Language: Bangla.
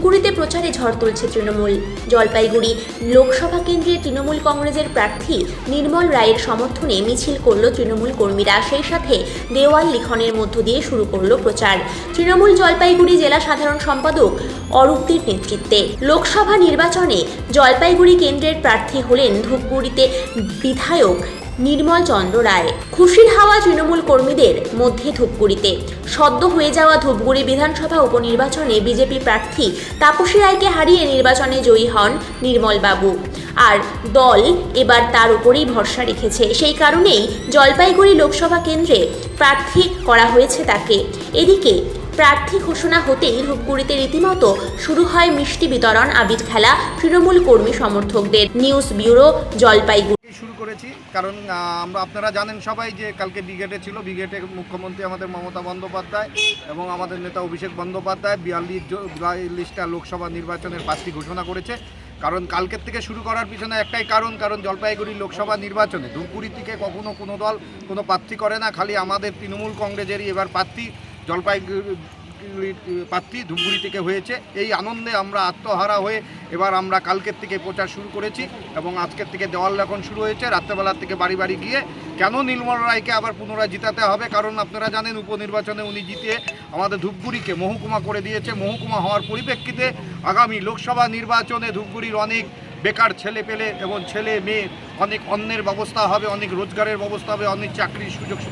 ধূপগুড়িতে প্রচারে ঝড় তুলছে তৃণমূল। জলপাইগুড়ি লোকসভা কেন্দ্রে তৃণমূল কংগ্রেসের প্রার্থী নির্মল রায়ের সমর্থনে মিছিল করল তৃণমূল কর্মীরা। সেই সাথে দেওয়াল লিখনের মধ্য দিয়ে শুরু করল প্রচার। তৃণমূল জলপাইগুড়ি জেলা সাধারণ সম্পাদক অরূপদের নেতৃত্বে। লোকসভা নির্বাচনে জলপাইগুড়ি কেন্দ্রের প্রার্থী হলেন ধূপগুড়িতে বিধায়ক নির্মল চন্দ্র রায়। খুশির হাওয়া তৃণমূল কর্মীদের মধ্যে ধূপগুড়িতে। সদ্য হয়ে যাওয়া ধূপগুড়ি বিধানসভা উপনির্বাচনে বিজেপি প্রার্থী তাপসী রায়কে হারিয়ে নির্বাচনে জয়ী হন নির্মল বাবু আর দল এবার তার উপরেই ভরসা রেখেছে। সেই কারণেই জলপাইগুড়ি লোকসভা কেন্দ্রে প্রার্থী করা হয়েছে তাকে। এদিকে প্রার্থী ঘোষণা হতেই ধূপগুড়িতে রীতিমতো শুরু হয় মিষ্টি বিতরণ আবির খেলা তৃণমূল কর্মী সমর্থকদের। News bureau, Jalpaiguri. কারণ আমরা, আপনারা জানেন সবাই যে কালকে ব্রিগেডে ছিল, ব্রিগেডে মুখ্যমন্ত্রী আমাদের মমতা বন্দ্যোপাধ্যায় এবং আমাদের নেতা অভিষেক বন্দ্যোপাধ্যায় বিয়াল্লিশ বিয়াল্লিশটা লোকসভা নির্বাচনের প্রার্থী ঘোষণা করেছে। কারণ, কালকের থেকে শুরু করার পিছনে একটাই কারণ কারণ জলপাইগুড়ি লোকসভা নির্বাচনে ধূপগুড়ি থেকে কখনো কোনো দল, কোনো প্রার্থী করে না, খালি আমাদের তৃণমূল কংগ্রেসেরই এবার প্রার্থী জলপাইগুড়ি প্রার্থী ধূপগুড়ি থেকে হয়েছে। এই আনন্দে আমরা আত্মহারা হয়ে এবার আমরা কালকের থেকে প্রচার শুরু করেছি এবং আজকের থেকে দেওয়াল লেখন শুরু হয়েছে। রাত্রেবেলার থেকে বাড়ি বাড়ি গিয়ে কেন নীলমল রায়কে আবার পুনরায় জিতাতে হবে? কারণ আপনারা জানেন, উপনির্বাচনে উনি জিতিয়ে আমাদের ধূপগুড়িকে মহকুমা করে দিয়েছে। মহকুমা হওয়ার পরিপ্রেক্ষিতে আগামী লোকসভা নির্বাচনে ধূপগুড়ির অনেক বেকার ছেলে পেলে এবং ছেলে মেয়ে অনেক অন্যের ব্যবস্থা হবে, অনেক রোজগারের ব্যবস্থা হবে, অনেক চাকরির সুযোগ